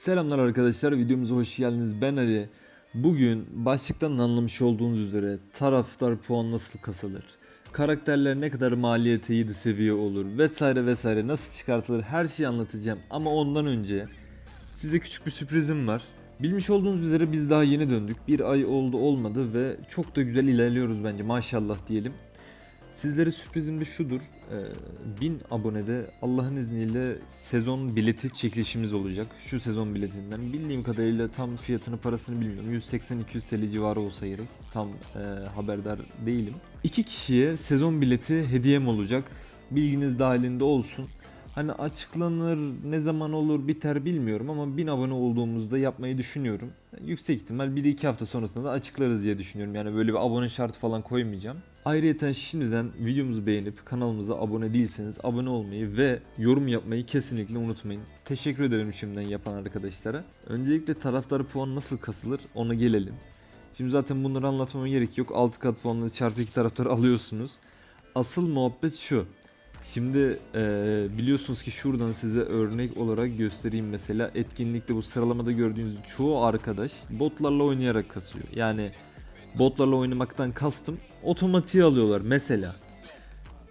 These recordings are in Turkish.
Selamlar arkadaşlar videomuza hoş geldiniz ben Ali. Bugün başlıktan anlamış olduğunuz üzere taraftar puan nasıl kasılır? Karakterler ne kadar maliyeti 7 seviye olur vesaire vesaire nasıl çıkartılır her şeyi anlatacağım ama ondan önce size küçük bir sürprizim var. Bilmiş olduğunuz üzere biz daha yeni döndük. Bir ay oldu olmadı ve çok da güzel ilerliyoruz bence maşallah diyelim. Sizlere sürprizim de şudur. Ee, 1000 abonede Allah'ın izniyle sezon bileti çekilişimiz olacak. Şu sezon biletinden. Bildiğim kadarıyla tam fiyatını parasını bilmiyorum. 180-200 TL civarı olsa gerek. Tam e, haberdar değilim. İki kişiye sezon bileti hediyem olacak. Bilginiz dahilinde olsun. Hani açıklanır, ne zaman olur, biter bilmiyorum ama 1000 abone olduğumuzda yapmayı düşünüyorum. Yüksek ihtimal 1-2 hafta sonrasında da açıklarız diye düşünüyorum. Yani böyle bir abone şartı falan koymayacağım. Ayrıca şimdiden videomuzu beğenip kanalımıza abone değilseniz abone olmayı ve yorum yapmayı kesinlikle unutmayın. Teşekkür ederim şimdiden yapan arkadaşlara. Öncelikle taraftar puan nasıl kasılır ona gelelim. Şimdi zaten bunları anlatmama gerek yok. 6 kat puanla çarpı 2 taraftar alıyorsunuz. Asıl muhabbet şu. Şimdi eee, biliyorsunuz ki şuradan size örnek olarak göstereyim mesela etkinlikte bu sıralamada gördüğünüz çoğu arkadaş botlarla oynayarak kasıyor. Yani botlarla oynamaktan kastım otomatiğe alıyorlar mesela.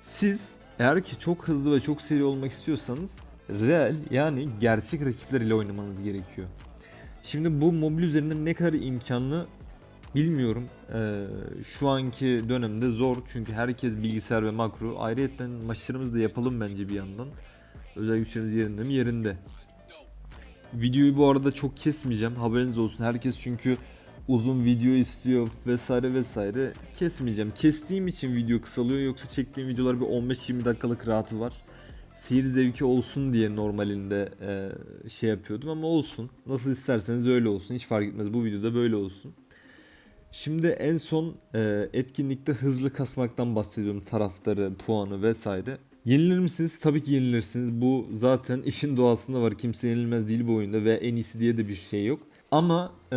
Siz eğer ki çok hızlı ve çok seri olmak istiyorsanız real yani gerçek rakipler ile oynamanız gerekiyor. Şimdi bu mobil üzerinde ne kadar imkanlı bilmiyorum. Ee, şu anki dönemde zor çünkü herkes bilgisayar ve makro. Ayrıca maçlarımızı da yapalım bence bir yandan. Özel güçlerimiz yerinde mi? Yerinde. Videoyu bu arada çok kesmeyeceğim. Haberiniz olsun. Herkes çünkü uzun video istiyor vesaire vesaire. Kesmeyeceğim. Kestiğim için video kısalıyor yoksa çektiğim videolar bir 15-20 dakikalık rahatı var. Seyir zevki olsun diye normalinde e, şey yapıyordum ama olsun. Nasıl isterseniz öyle olsun. Hiç fark etmez. Bu videoda böyle olsun. Şimdi en son e, etkinlikte hızlı kasmaktan bahsediyorum. Taraftarı, puanı vesaire. Yenilir misiniz? Tabii ki yenilirsiniz. Bu zaten işin doğasında var. Kimse yenilmez değil bu oyunda ve en iyisi diye de bir şey yok. Ama e,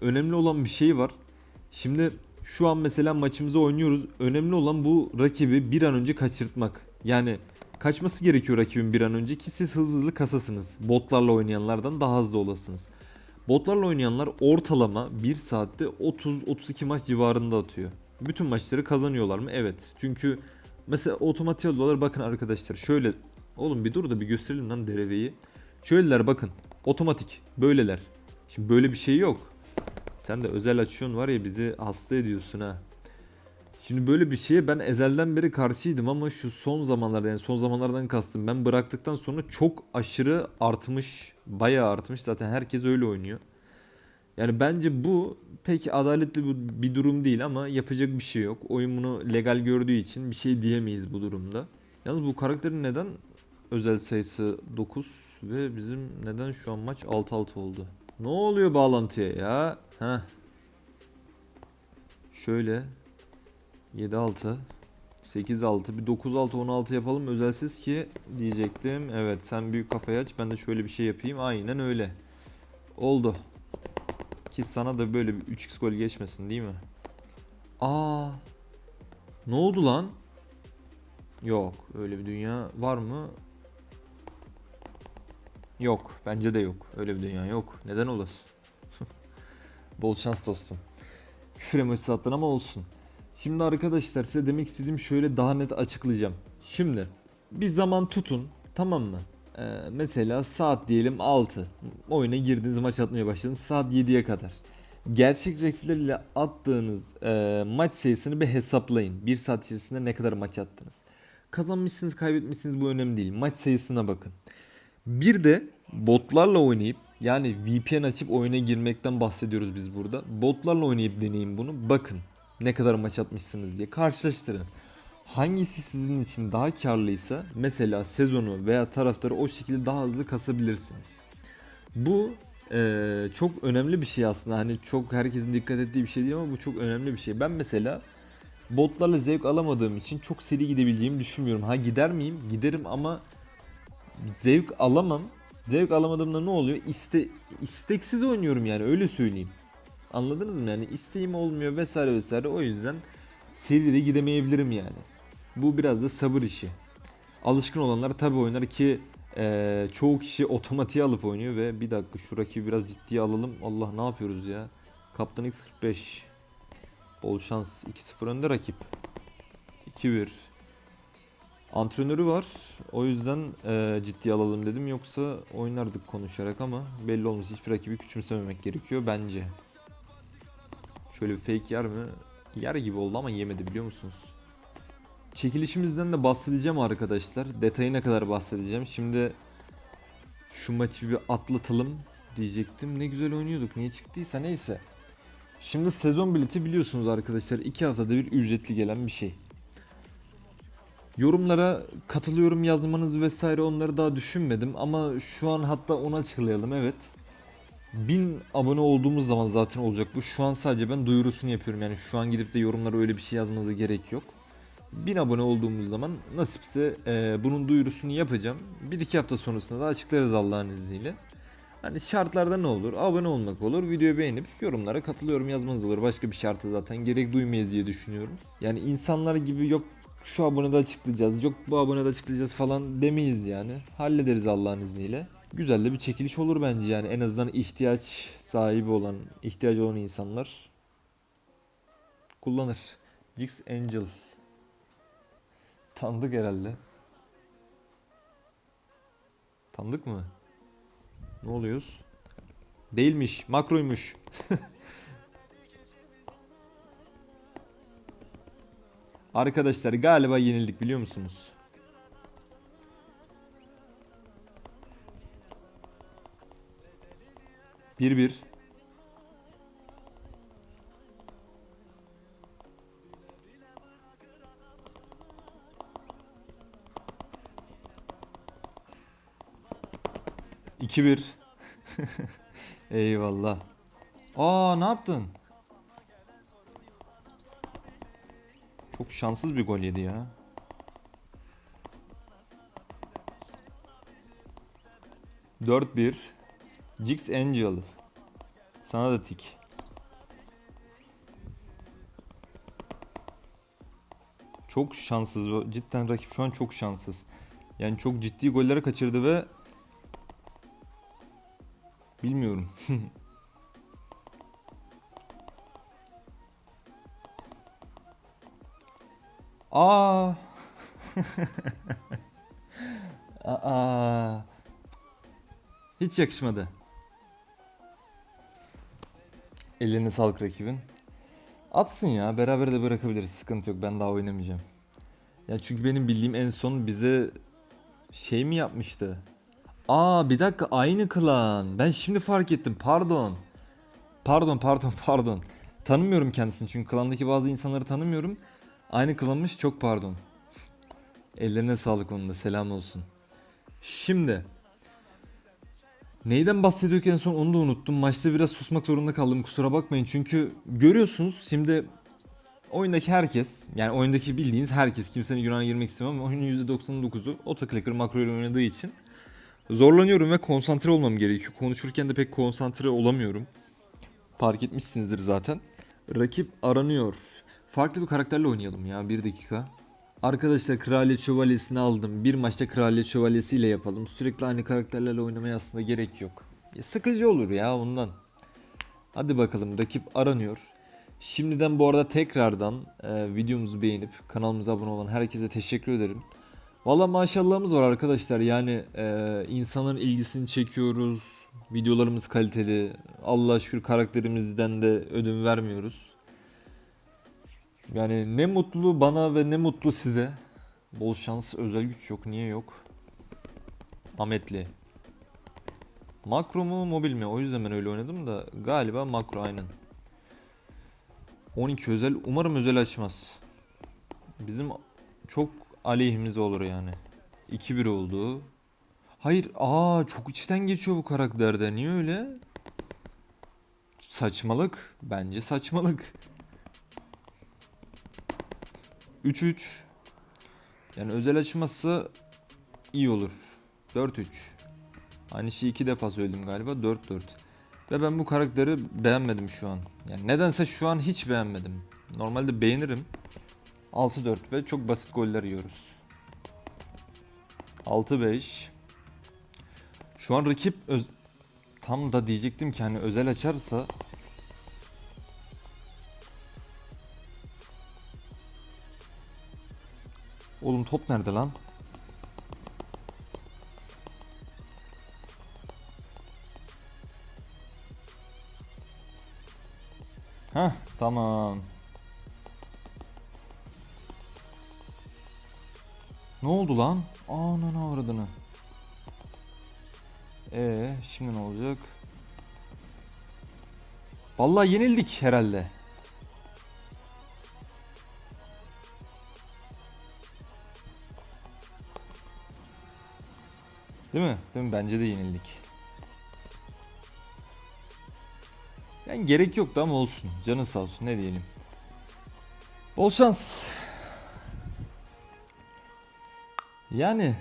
önemli olan bir şey var. Şimdi şu an mesela maçımızı oynuyoruz. Önemli olan bu rakibi bir an önce kaçırtmak. Yani kaçması gerekiyor rakibin bir an önce ki siz hızlı hızlı kasasınız. Botlarla oynayanlardan daha hızlı olasınız. Botlarla oynayanlar ortalama 1 saatte 30-32 maç civarında atıyor. Bütün maçları kazanıyorlar mı? Evet. Çünkü mesela otomatik alıyorlar. Bakın arkadaşlar şöyle. Oğlum bir dur da bir gösterelim lan dereveyi. Şöyleler bakın. Otomatik. Böyleler. Şimdi böyle bir şey yok. Sen de özel açıyorsun var ya bizi hasta ediyorsun ha. Şimdi böyle bir şeye ben ezelden beri karşıydım ama şu son zamanlarda yani son zamanlardan kastım. Ben bıraktıktan sonra çok aşırı artmış. Bayağı artmış zaten herkes öyle oynuyor. Yani bence bu pek adaletli bir- durum değil ama yapacak bir şey yok. Oyun bunu legal gördüğü için bir şey diyemeyiz bu durumda. Yalnız bu karakterin neden özel sayısı 9 ve bizim neden şu an maç 6-6 oldu? Ne oluyor bağlantıya ya? Heh. Şöyle 7-6 8-6 bir 9-6 16 yapalım özelsiz ki diyecektim. Evet sen büyük kafayı aç ben de şöyle bir şey yapayım. Aynen öyle. Oldu. Ki sana da böyle bir 3x gol geçmesin değil mi? Aa. Ne oldu lan? Yok öyle bir dünya var mı? Yok bence de yok. Öyle bir dünya yok. Neden olasın? Bol şans dostum. Küfür emojisi attın ama olsun. Şimdi arkadaşlar size demek istediğim şöyle daha net açıklayacağım. Şimdi bir zaman tutun tamam mı? Ee, mesela saat diyelim 6. Oyuna girdiniz maç atmaya başladınız saat 7'ye kadar. Gerçek rakiplerle attığınız e, maç sayısını bir hesaplayın. Bir saat içerisinde ne kadar maç attınız. Kazanmışsınız kaybetmişsiniz bu önemli değil. Maç sayısına bakın. Bir de botlarla oynayıp yani VPN açıp oyuna girmekten bahsediyoruz biz burada. Botlarla oynayıp deneyin bunu. Bakın ne kadar maç atmışsınız diye karşılaştırın. Hangisi sizin için daha karlıysa mesela sezonu veya taraftarı o şekilde daha hızlı kasabilirsiniz. Bu eee, çok önemli bir şey aslında. Hani çok herkesin dikkat ettiği bir şey değil ama bu çok önemli bir şey. Ben mesela botlarla zevk alamadığım için çok seri gidebileceğimi düşünmüyorum. Ha gider miyim? Giderim ama zevk alamam. Zevk alamadığımda ne oluyor? İste, isteksiz oynuyorum yani öyle söyleyeyim. Anladınız mı yani isteğim olmuyor vesaire vesaire o yüzden seride gidemeyebilirim yani. Bu biraz da sabır işi. Alışkın olanlar tabi oynar ki Ee, çoğu kişi otomatiğe alıp oynuyor ve bir dakika şu rakibi biraz ciddiye alalım. Allah ne yapıyoruz ya? Kaptan X45. Bol şans. 2-0 önde rakip. 2-1. Antrenörü var. O yüzden e, ciddiye alalım dedim. Yoksa oynardık konuşarak ama belli olmaz. Hiçbir rakibi küçümsememek gerekiyor bence. Şöyle bir fake yer mi? Yer gibi oldu ama yemedi biliyor musunuz? Çekilişimizden de bahsedeceğim arkadaşlar. Detayına kadar bahsedeceğim. Şimdi şu maçı bir atlatalım diyecektim. Ne güzel oynuyorduk. Niye çıktıysa neyse. Şimdi sezon bileti biliyorsunuz arkadaşlar. 2 haftada bir ücretli gelen bir şey. Yorumlara katılıyorum yazmanız vesaire onları daha düşünmedim ama şu an hatta onu açıklayalım evet. 1000 abone olduğumuz zaman zaten olacak bu. Şu an sadece ben duyurusunu yapıyorum. Yani şu an gidip de yorumlara öyle bir şey yazmanıza gerek yok. 1000 abone olduğumuz zaman nasipse e, bunun duyurusunu yapacağım. 1-2 hafta sonrasında da açıklarız Allah'ın izniyle. Hani şartlarda ne olur? Abone olmak olur, videoyu beğenip yorumlara katılıyorum yazmanız olur. Başka bir şartı zaten gerek duymayız diye düşünüyorum. Yani insanlar gibi yok şu abonede açıklayacağız, yok bu abonede açıklayacağız falan demeyiz yani. Hallederiz Allah'ın izniyle. Güzel de bir çekiliş olur bence yani en azından ihtiyaç sahibi olan, ihtiyacı olan insanlar kullanır. Jix Angel. Tanıdık herhalde. Tanıdık mı? Ne oluyoruz? Değilmiş, makroymuş. Arkadaşlar galiba yenildik biliyor musunuz? Bir bir. İki bir. Eyvallah. Aa ne yaptın? Çok şanssız bir gol yedi ya. Dört bir. Jix Angel. Sana da tik. Çok şanssız. Cidden rakip şu an çok şanssız. Yani çok ciddi gollere kaçırdı ve bilmiyorum. Aa. Aa. Hiç yakışmadı. Ellerine sağlık rakibin. Atsın ya beraber de bırakabiliriz sıkıntı yok ben daha oynamayacağım. Ya çünkü benim bildiğim en son bize şey mi yapmıştı? Aa bir dakika aynı klan. Ben şimdi fark ettim pardon. Pardon pardon pardon. Tanımıyorum kendisini çünkü klandaki bazı insanları tanımıyorum. Aynı klanmış çok pardon. Ellerine sağlık onun da selam olsun. Şimdi Neyden bahsediyorduk en son onu da unuttum. Maçta biraz susmak zorunda kaldım kusura bakmayın. Çünkü görüyorsunuz şimdi oyundaki herkes yani oyundaki bildiğiniz herkes kimsenin günahına girmek istemem ama oyunun %99'u otoclicker makro ile oynadığı için zorlanıyorum ve konsantre olmam gerekiyor. Konuşurken de pek konsantre olamıyorum. Fark etmişsinizdir zaten. Rakip aranıyor. Farklı bir karakterle oynayalım ya bir dakika. Arkadaşlar Kraliyet Şövalyesi'ni aldım. Bir maçta Kraliyet Şövalyesi ile yapalım. Sürekli aynı karakterlerle oynamaya aslında gerek yok. Ya sıkıcı olur ya ondan. Hadi bakalım rakip aranıyor. Şimdiden bu arada tekrardan e, videomuzu beğenip kanalımıza abone olan herkese teşekkür ederim. Valla maşallahımız var arkadaşlar yani e, insanların ilgisini çekiyoruz. Videolarımız kaliteli. Allah'a şükür karakterimizden de ödün vermiyoruz. Yani ne mutlu bana ve ne mutlu size. Bol şans özel güç yok. Niye yok? Ahmetli. Makro mu mobil mi? O yüzden ben öyle oynadım da galiba makro aynen. 12 özel. Umarım özel açmaz. Bizim çok aleyhimize olur yani. 2-1 oldu. Hayır, aa çok içten geçiyor bu karakterde. Niye öyle? Saçmalık. Bence saçmalık. 3-3. Yani özel açmazsa iyi olur. 4-3. Aynı şeyi iki defa söyledim galiba. 4-4. Ve ben bu karakteri beğenmedim şu an. Yani nedense şu an hiç beğenmedim. Normalde beğenirim. 6-4 ve çok basit goller yiyoruz. 6-5. Şu an rakip öz... Tam da diyecektim ki hani özel açarsa Oğlum top nerede lan? Hah tamam. Ne oldu lan? Ananı avradını. Ee, şimdi ne olacak? Vallahi yenildik herhalde. Değil mi? Değil mi? Bence de yenildik. Yani gerek yoktu ama olsun. Canın sağ olsun ne diyelim. Bol şans. Yani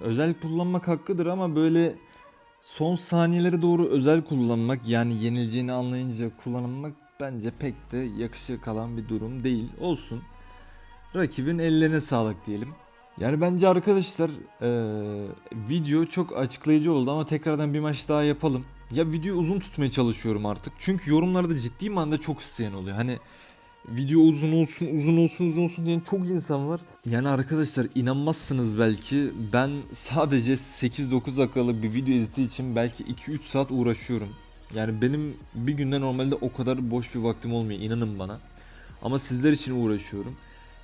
özel kullanmak hakkıdır ama böyle son saniyeleri doğru özel kullanmak yani yenileceğini anlayınca kullanmak bence pek de yakışık kalan bir durum değil. Olsun. Rakibin ellerine sağlık diyelim. Yani bence arkadaşlar eee, video çok açıklayıcı oldu ama tekrardan bir maç daha yapalım. Ya videoyu uzun tutmaya çalışıyorum artık. Çünkü yorumlarda ciddi manada çok isteyen oluyor. Hani video uzun olsun, uzun olsun, uzun olsun diyen çok insan var. Yani arkadaşlar inanmazsınız belki. Ben sadece 8-9 dakikalık bir video editi için belki 2-3 saat uğraşıyorum. Yani benim bir günde normalde o kadar boş bir vaktim olmuyor inanın bana. Ama sizler için uğraşıyorum.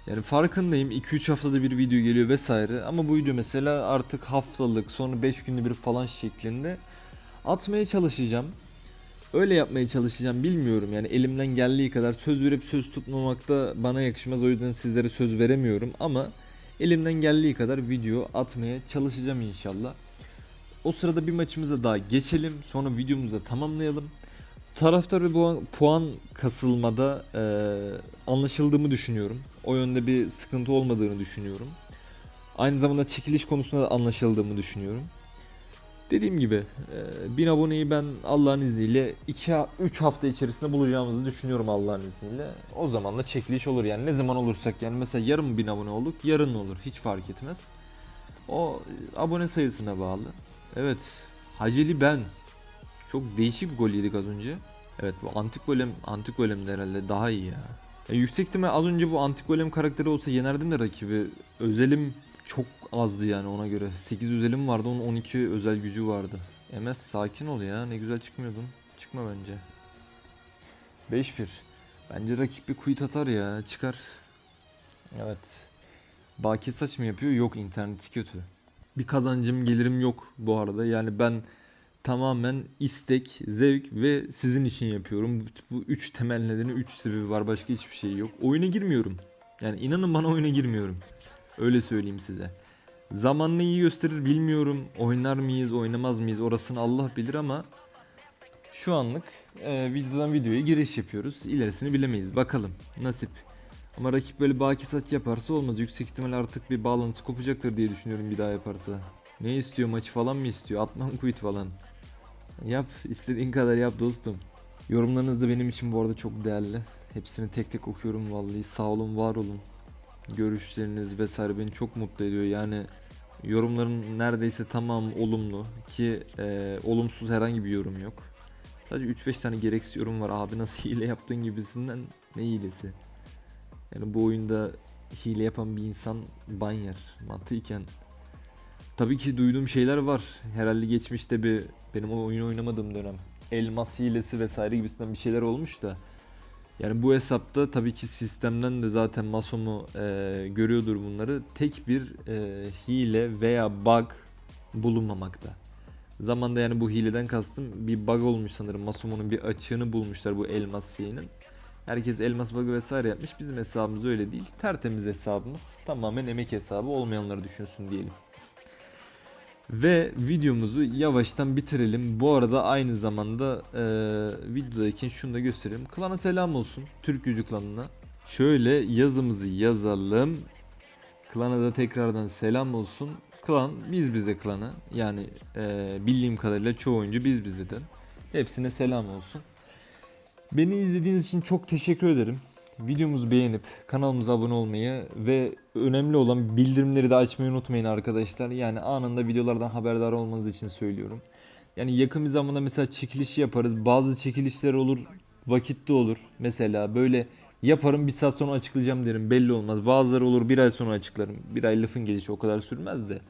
Yani farkındayım 2-3 haftada bir video geliyor vesaire ama bu video mesela artık haftalık sonra 5 günde bir falan şeklinde atmaya çalışacağım. Öyle yapmaya çalışacağım bilmiyorum yani elimden geldiği kadar söz verip söz tutmamak da bana yakışmaz o yüzden sizlere söz veremiyorum ama elimden geldiği kadar video atmaya çalışacağım inşallah. O sırada bir maçımıza daha geçelim sonra videomuzu da tamamlayalım. Taraftar ve puan kasılmada eee, anlaşıldığımı düşünüyorum. O yönde bir sıkıntı olmadığını düşünüyorum. Aynı zamanda çekiliş konusunda da anlaşıldığımı düşünüyorum. Dediğim gibi eee 1000 aboneyi ben Allah'ın izniyle 2-3 hafta içerisinde bulacağımızı düşünüyorum Allah'ın izniyle. O zaman da çekiliş olur yani ne zaman olursak yani mesela yarın mı 1000 abone olduk yarın olur hiç fark etmez. O e, abone sayısına bağlı. Evet Haceli ben. Çok değişik bir gol yedik az önce. Evet bu antik golem antik golem de herhalde daha iyi ya. Ya yüksek ihtimal az önce bu antik golem karakteri olsa yenerdim de rakibi. Özelim çok azdı yani ona göre. 8 özelim vardı onun 12 özel gücü vardı. MS sakin ol ya ne güzel çıkmıyordun. Çıkma bence. 5-1. Bence rakip bir quit atar ya çıkar. Evet. Baki saç mı yapıyor? Yok interneti kötü. Bir kazancım gelirim yok bu arada. Yani ben tamamen istek, zevk ve sizin için yapıyorum. Bu, üç temel nedeni, üç sebebi var. Başka hiçbir şey yok. Oyuna girmiyorum. Yani inanın bana oyuna girmiyorum. Öyle söyleyeyim size. Zaman neyi gösterir bilmiyorum. Oynar mıyız, oynamaz mıyız orasını Allah bilir ama şu anlık e, videodan videoya giriş yapıyoruz. İlerisini bilemeyiz. Bakalım. Nasip. Ama rakip böyle baki saç yaparsa olmaz. Yüksek ihtimal artık bir bağlantısı kopacaktır diye düşünüyorum bir daha yaparsa. Ne istiyor maçı falan mı istiyor? Atmam quit falan. Yap istediğin kadar yap dostum. Yorumlarınız da benim için bu arada çok değerli. Hepsini tek tek okuyorum vallahi. Sağ olun, var olun. Görüşleriniz vesaire beni çok mutlu ediyor. Yani yorumların neredeyse tamam olumlu ki e, olumsuz herhangi bir yorum yok. Sadece 3-5 tane gereksiz yorum var. Abi nasıl hile yaptın gibisinden. Ne hilesi? Yani bu oyunda hile yapan bir insan ban yer. Mantıken. Tabii ki duyduğum şeyler var. Herhalde geçmişte bir benim o oyunu oynamadığım dönem elmas hilesi vesaire gibisinden bir şeyler olmuş da. Yani bu hesapta tabii ki sistemden de zaten Masomo e, görüyordur bunları. Tek bir e, hile veya bug bulunmamakta. Zamanda yani bu hileden kastım bir bug olmuş sanırım. Masomo'nun bir açığını bulmuşlar bu elmas şeyinin. Herkes elmas bug'ı vesaire yapmış. Bizim hesabımız öyle değil. Tertemiz hesabımız. Tamamen emek hesabı olmayanları düşünsün diyelim. Ve videomuzu yavaştan bitirelim. Bu arada aynı zamanda e, videodayken şunu da göstereyim. Klana selam olsun. Türk Gücü klanına. Şöyle yazımızı yazalım. Klana da tekrardan selam olsun. Klan biz bize klanı. Yani e, bildiğim kadarıyla çoğu oyuncu biz bizeden. Hepsine selam olsun. Beni izlediğiniz için çok teşekkür ederim. Videomuzu beğenip kanalımıza abone olmayı ve önemli olan bildirimleri de açmayı unutmayın arkadaşlar. Yani anında videolardan haberdar olmanız için söylüyorum. Yani yakın bir zamanda mesela çekiliş yaparız. Bazı çekilişler olur, vakitli olur. Mesela böyle yaparım bir saat sonra açıklayacağım derim. Belli olmaz. Bazıları olur bir ay sonra açıklarım. Bir ay lafın gelişi o kadar sürmez de.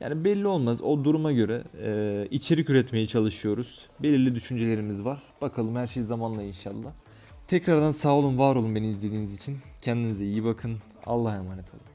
Yani belli olmaz. O duruma göre e, içerik üretmeye çalışıyoruz. Belirli düşüncelerimiz var. Bakalım her şey zamanla inşallah. Tekrardan sağ olun, var olun beni izlediğiniz için. Kendinize iyi bakın. Allah'a emanet olun.